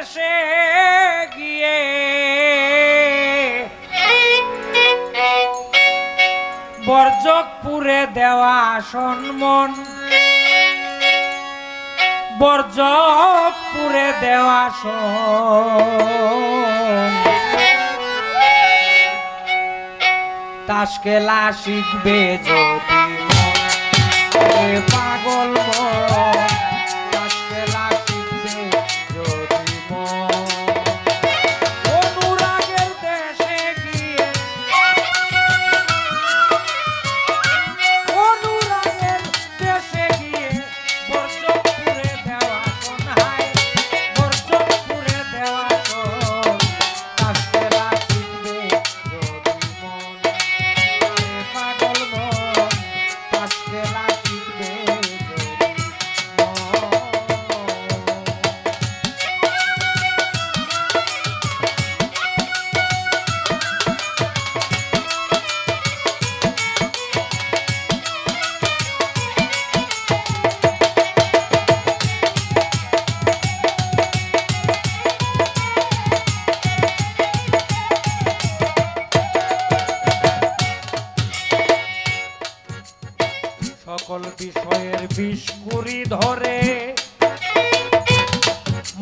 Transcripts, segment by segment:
দেশে গিয়ে। বর্জকপুরে দেওয়া সন্মন বর্জকপুরে দেওয়া তাসকেলা শিখবে যদি। পাগল মন Thank you.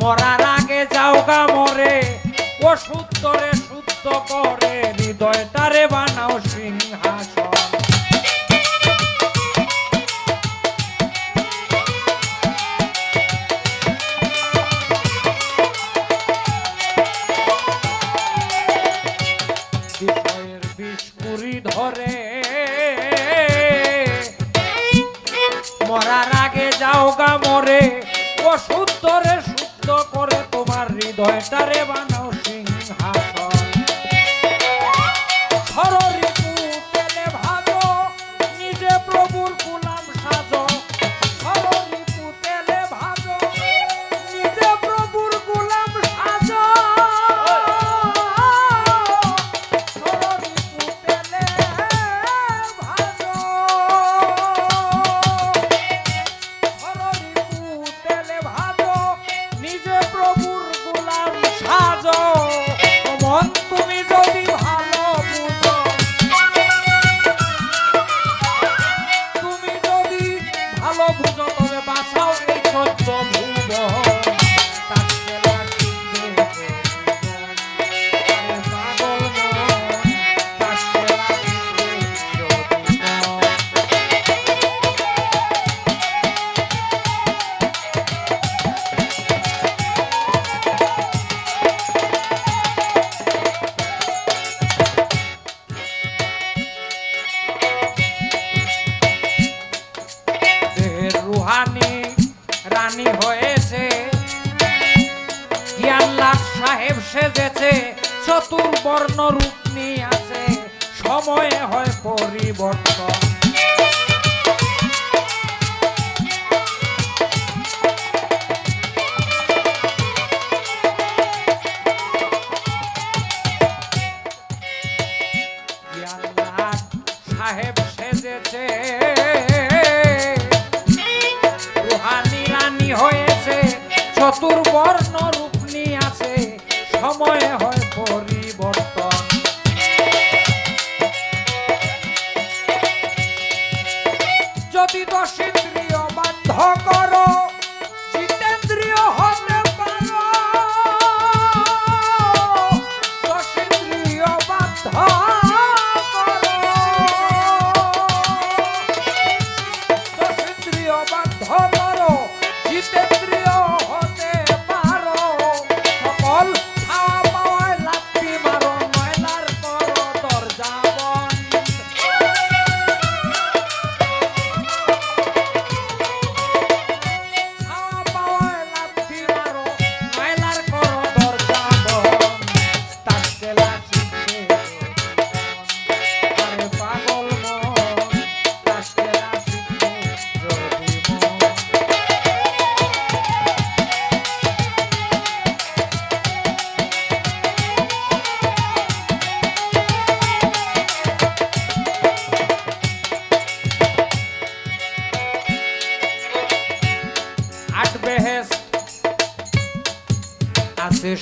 মরার আগে যাও গা ও শুদ্ধ রে করে হৃদয়টারে বানাও সিং cuando está arriba. বহ রানী হয়েছে। ইয়াল্লাহ সাহেব সেজেছে চতুর্বর্ণ রূপ নিয়ে আছে। সময়ে হয় পরিবর্তন। Come on,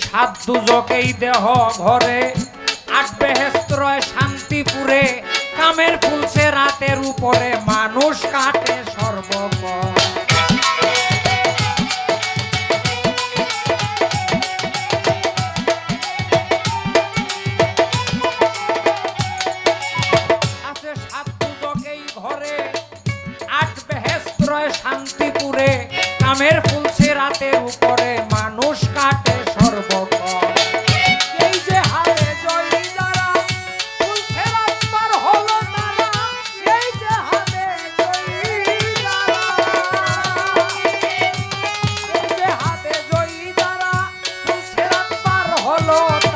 সাত দুজকেই দেহ ঘরে আট বেহেস্ত্রয় শান্তিপুরে, কামের ফুলছে রাতের উপরে, মানুষ কাটে সর্বপর। শান্তিপুরে, কামের ফুলছে রাতের উপরে, মানুষ কাটে রাতবার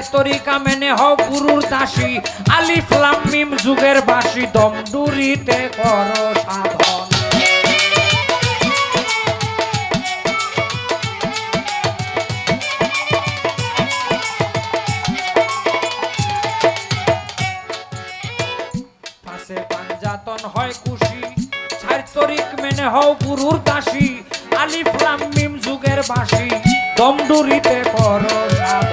চার তরিকা মেনে হও গুরুর দাসী। আলিফ, লাম, মিম যুগের বাসী দমডুরিতে কর সাধন। হও গুরুর দাসী। আলিফ, লাম যুগের বাসী দমডুরিতে কর সাধন।